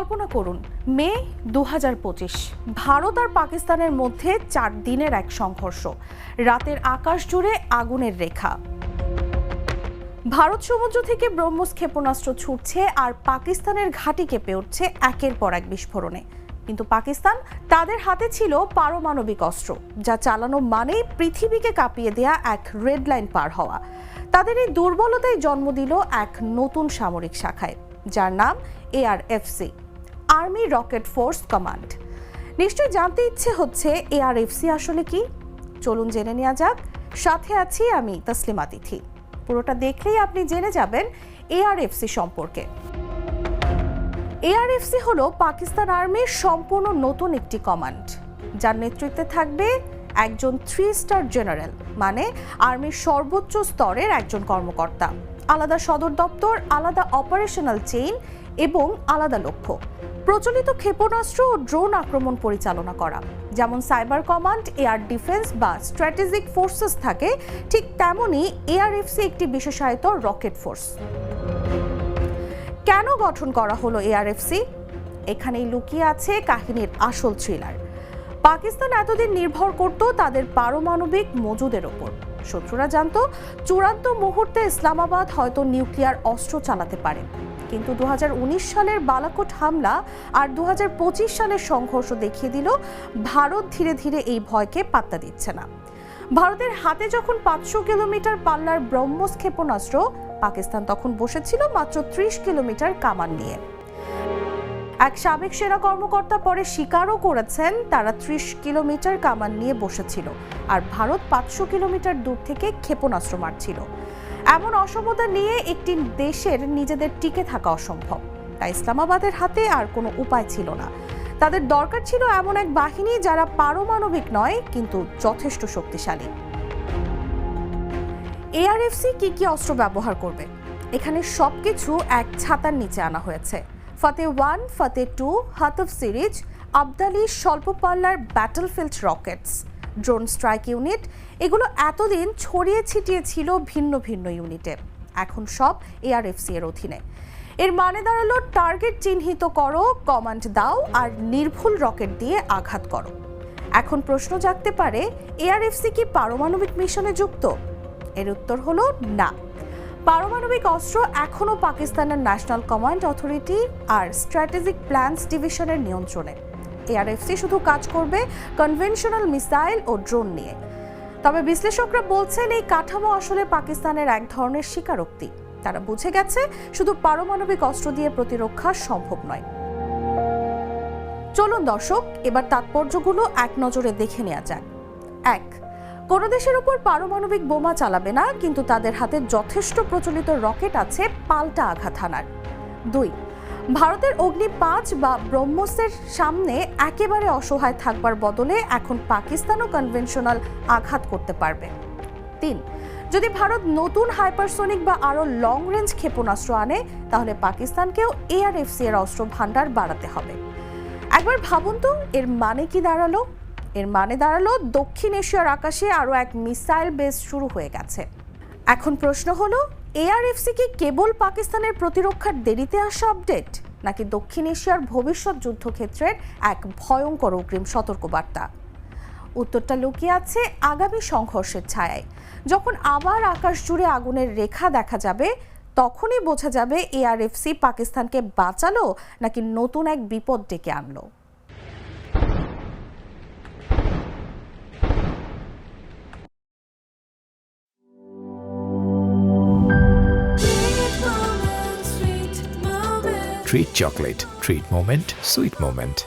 কল্পনা করুন। মে দু ভারত আর পাকিস্তানের মধ্যে চার দিনের এক সংঘর্ষ। রাতের আকাশ জুড়ে আগুনের রেখা। ভারত সমুদ্র থেকে ব্রহ্মস ক্ষেপণাস্ত্র ছুটছে আর পাকিস্তানের ঘাঁটি কেঁপে উঠছে একের পর এক বিস্ফোরণে। কিন্তু পাকিস্তান তাদের হাতে ছিল পারমাণবিক অস্ত্র, যা চালানো মানেই পৃথিবীকে কাঁপিয়ে দেয়া এক রেড লাইন পার হওয়া। তাদের এই দুর্বলতাই জন্ম দিল এক নতুন সামরিক শাখায়, যার নাম ARFC army rocket force command. নিশ্চয় জানতে ইচ্ছে হচ্ছে এআরএফসি আসলে কি? চলুন জেনে নেওয়া যাক। সাথে আছি আমি তসলিমা তিথি। পুরোটা দেখলেই আপনি জেনে যাবেন এআরএফসি সম্পর্কে। এআরএফসি হলো পাকিস্তান আর্মির সম্পূর্ণ নতুন একটি কমান্ড, যার নেতৃত্বে থাকবে একজন থ্রি স্টার জেনারেল মানে আর্মির সর্বোচ্চ স্তরের একজন কর্মকর্তা। আলাদা সদর দপ্তর, আলাদা অপারেশনাল চেইন এবং আলাদা লক্ষ্য। প্রচলিত ক্ষেপণাস্ত্র ও ড্রোন আক্রমণ পরিচালনা করা। যেমন সাইবার কমান্ড, এয়ার ডিফেন্স বা স্ট্র্যাটেজিক ফোর্সেস থাকে, ঠিক তেমনই এআরএফসি একটি বিশেষায়িত রকেট ফোর্স। কেন গঠন করা হলো এআরএফসি এখানেই লুকিয়ে আছে কাহিনীর আসল থ্রিলার। পাকিস্তান এতদিন নির্ভর করত তাদের পারমাণবিক মজুদের ওপর। শত্রুরা জানত, চূড়ান্ত মুহূর্তে ইসলামাবাদ হয়তো নিউক্লিয়ার অস্ত্র চালাতে পারে। কিন্তু দু হাজার উনিশ সালের বালাকোট হামলা আর দু হাজার পঁচিশ সালের সংঘর্ষ দেখিয়ে দিল, ভারত ধীরে ধীরে এই ভয়কে পাত্তা দিচ্ছে না। ভারতের হাতে যখন পাঁচশো কিলোমিটার পাল্লার ব্রহ্মস ক্ষেপণাস্ত্র পাকিস্তান তখন বসেছিল মাত্র ত্রিশ কিলোমিটার কামান নিয়ে। এক সাবেক সেনা কর্মকর্তা পরে স্বীকারও করেছেন। তারা ত্রিশ কিলোমিটার কামান নিয়ে বসেছিল আর ভারত পাঁচশো কিলোমিটার দূর থেকে ক্ষেপণাস্ত্র মারছিল। এমন অসমতা নিয়ে একটি দেশের নিজেদের টিকে থাকা অসম্ভব। তাই ইসলামাবাদের হাতে আর কোনো উপায় ছিল না। তাদের দরকার ছিল এমন এক বাহিনী যারা পারমাণবিক নয়, কিন্তু যথেষ্ট শক্তিশালী। এআরএফসি কি কি অস্ত্র ব্যবহার করবে? এখানে সবকিছু এক ছাতার নিচে আনা হয়েছে। ফতে ওয়ান, ফতে টু, হাতফ সিরিজ, আবদালি স্বল্প পাল্লার battlefield rockets drone strike unit এগুলো এতদিন ছড়িয়ে ছিটিয়ে ছিল ভিন্ন ভিন্ন ইউনিটে এখন সব এআরএফসি এর অধীনে। এর মানে দাঁড়াল টার্গেট চিহ্নিত করো কমান্ড দাও আর নির্ভুল রকেট দিয়ে আঘাত করো। এখন প্রশ্ন জাগতে পারে এআরএফসি কি পারমাণবিক মিশনে যুক্ত? এর উত্তর হলো না। পারমাণবিক অস্ত্র এখনও পাকিস্তানের ন্যাশনাল কমান্ড অথরিটি আর স্ট্র্যাটেজিক প্ল্যান্স ডিভিশনের নিয়ন্ত্রণে। এআরএফসি শুধু কাজ করবে কনভেনশনাল মিসাইল ও ড্রোন নিয়ে। তবে বিশ্লেষকরা বলছেন এই কাঠামো আসলে পাকিস্তানের এক ধরনের স্বীকারোক্তি। তারা বুঝে গেছে শুধু পারমাণবিক অস্ত্র দিয়ে প্রতিরক্ষা সম্ভব নয়। চলুন দর্শক, এবার তাৎপর্যগুলো এক নজরে দেখে নেওয়া যাক। এক কোনো দেশের উপর পারমাণবিক বোমা চালাবে না, কিন্তু তাদের হাতে যথেষ্ট প্রচলিত রকেট আছে পাল্টা আঘাত হানার। দুই, ভারতের অগ্নি পাঁচ বা ব্রহ্মসের সামনে একেবারে অসহায় থাকবার বদলে এখন পাকিস্তানও কনভেনশনাল আঘাত করতে পারবে। তিন, যদি ভারত নতুন হাইপারসোনিক বা আরও লং রেঞ্জ ক্ষেপণাস্ত্র আনে, তাহলে পাকিস্তানকেও এআরএফসি এর অস্ত্র ভাণ্ডার বাড়াতে হবে। একবার ভাবুন তো, এর মানে কি দাঁড়াল? এর মানে দাঁড়াল, দক্ষিণ এশিয়ার আকাশে আরও এক মিসাইল বেস শুরু হয়ে গেছে। এখন প্রশ্ন হলো এআরএফসি কি কেবল পাকিস্তানের প্রতিরক্ষার দেরিতে আসা আপডেট, নাকি দক্ষিণ এশিয়ার ভবিষ্যৎ যুদ্ধক্ষেত্রের এক ভয়ঙ্কর অগ্রিম সতর্কবার্তা? উত্তরটা লুকিয়ে আছে আগামী সংঘর্ষের ছায়ায়। যখন আবার আকাশ জুড়ে আগুনের রেখা দেখা যাবে, তখনই বোঝা যাবে এআরএফসি পাকিস্তানকে বাঁচালো, নাকি নতুন এক বিপদ ডেকে আনলো। Treat chocolate. Treat moment. Sweet moment.